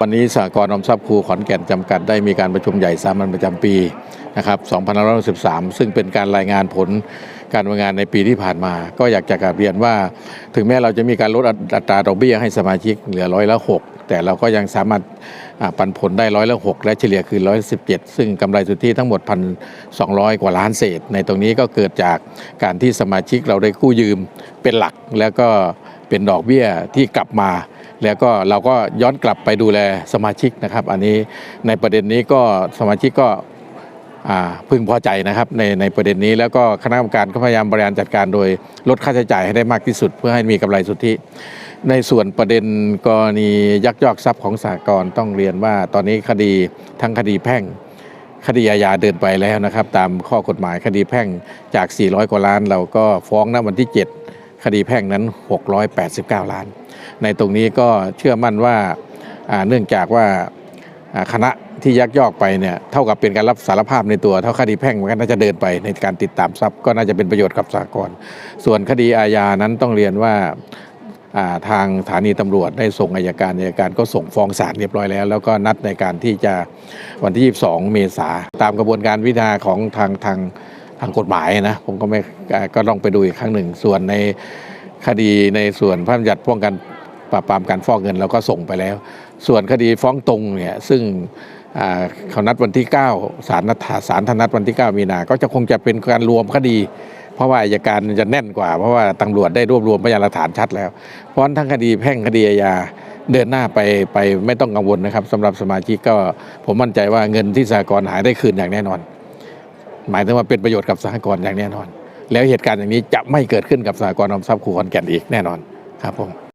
วันนี้สหกรออมทรัพย์ครูขอนแก่นจำกัดได้มีการประชุมใหญ่สามัญประจำปีนะครับ2563ซึ่งเป็นการรายงานผลการดำเนินงานในปีที่ผ่านมา ก็อยากจะกราบเรียนว่า ถึงแม้เราจะมีการลดอัตราดอกเบี้ยให้สมาชิกเหลือร้อยละ6แต่เราก็ยังสามารถปันผลได้ร้อยละ6และเฉลี่ยคือร้อยสิซึ่งกำไรสุทธิทั้งหมด1,200กว่าล้านเศษ ในตรงนี้ก็เกิดจากการที่สมาชิกเราได้กู้ยืมเป็นหลักแล้วก็ เป็นดอกเบี้ยที่กลับมา แล้วก็เราก็ย้อนกลับไปดูแลสมาชิกนะครับ อันนี้ในประเด็นนี้ก็สมาชิกก็พึงพอใจนะครับในในประเด็นนี้แล้วก็คณะกรรมการก็พยายามบริหารจัดการโดยลดค่าใช้จ่ายให้ได้มากที่สุด เพื่อให้มีกำไรสุทธิ ในส่วนประเด็นกรณียักยอกทรัพย์ของสากลต้องเรียนว่าตอนนี้คดีทั้งคดีแพ่ง คดีอาญาเดินไปแล้วนะครับ ตามข้อกฎหมายคดีแพ่งจาก 400 กว่าล้าน เราก็ฟ้องณวันที่ 7 คดีแพ่งนั้น 689 ล้าน ในตรงนี้ก็เชื่อมั่นว่าเนื่องจากว่าคณะที่ยักยอกไปเนี่ยเท่ากับเป็นการรับสารภาพในตัวเท่าคดีแพ่งมันก็น่าจะเดินไปในการติดตามทรัพย์ก็น่าจะเป็นประโยชน์กับสากลส่วนคดีอาญานั้นต้องเรียนว่าทางสถานีตำรวจได้ส่งอายการอายการก็ส่งฟ้องศาลเรียบร้อยแล้ว แล้วก็นัดในการที่จะวันที่ 22 เมษาตามกระบวนการวินาของทางทาง ทางกฎหมายนะผมก็ไม่ก็ต้องไปดูอีกครั้งหนึ่ง ส่วนในคดีในส่วนพระบัญญัติป้องกันปราบปรามการฟอกเงินเราก็ส่งไปแล้ว ส่วนคดีฟ้องตรงเนี่ยซึ่งเขานัดวันที่9ศาลนัดศาลทนัดวันที่ 9 มีนา ก็จะคงจะเป็นการรวมคดี เพราะว่าอัยการจะแน่นกว่า เพราะว่าตำรวจได้รวบรวมพยานหลักฐานชัดแล้ว เพราะทั้งคดีแพ่งคดีอาญาเดินหน้าไปไปไม่ต้องกังวลนะครับสำหรับสมาชิกก็ผมมั่นใจว่าเงินที่สหกรหายได้คืนอย่างแน่นอน หมายถึงว่าเป็นประโยชน์กับสหกรณ์อย่างแน่นอน แล้วเหตุการณ์อย่างนี้จะไม่เกิดขึ้นกับสหกรณ์ออมทรัพย์ครูขอนแก่นอีกแน่นอนครับผม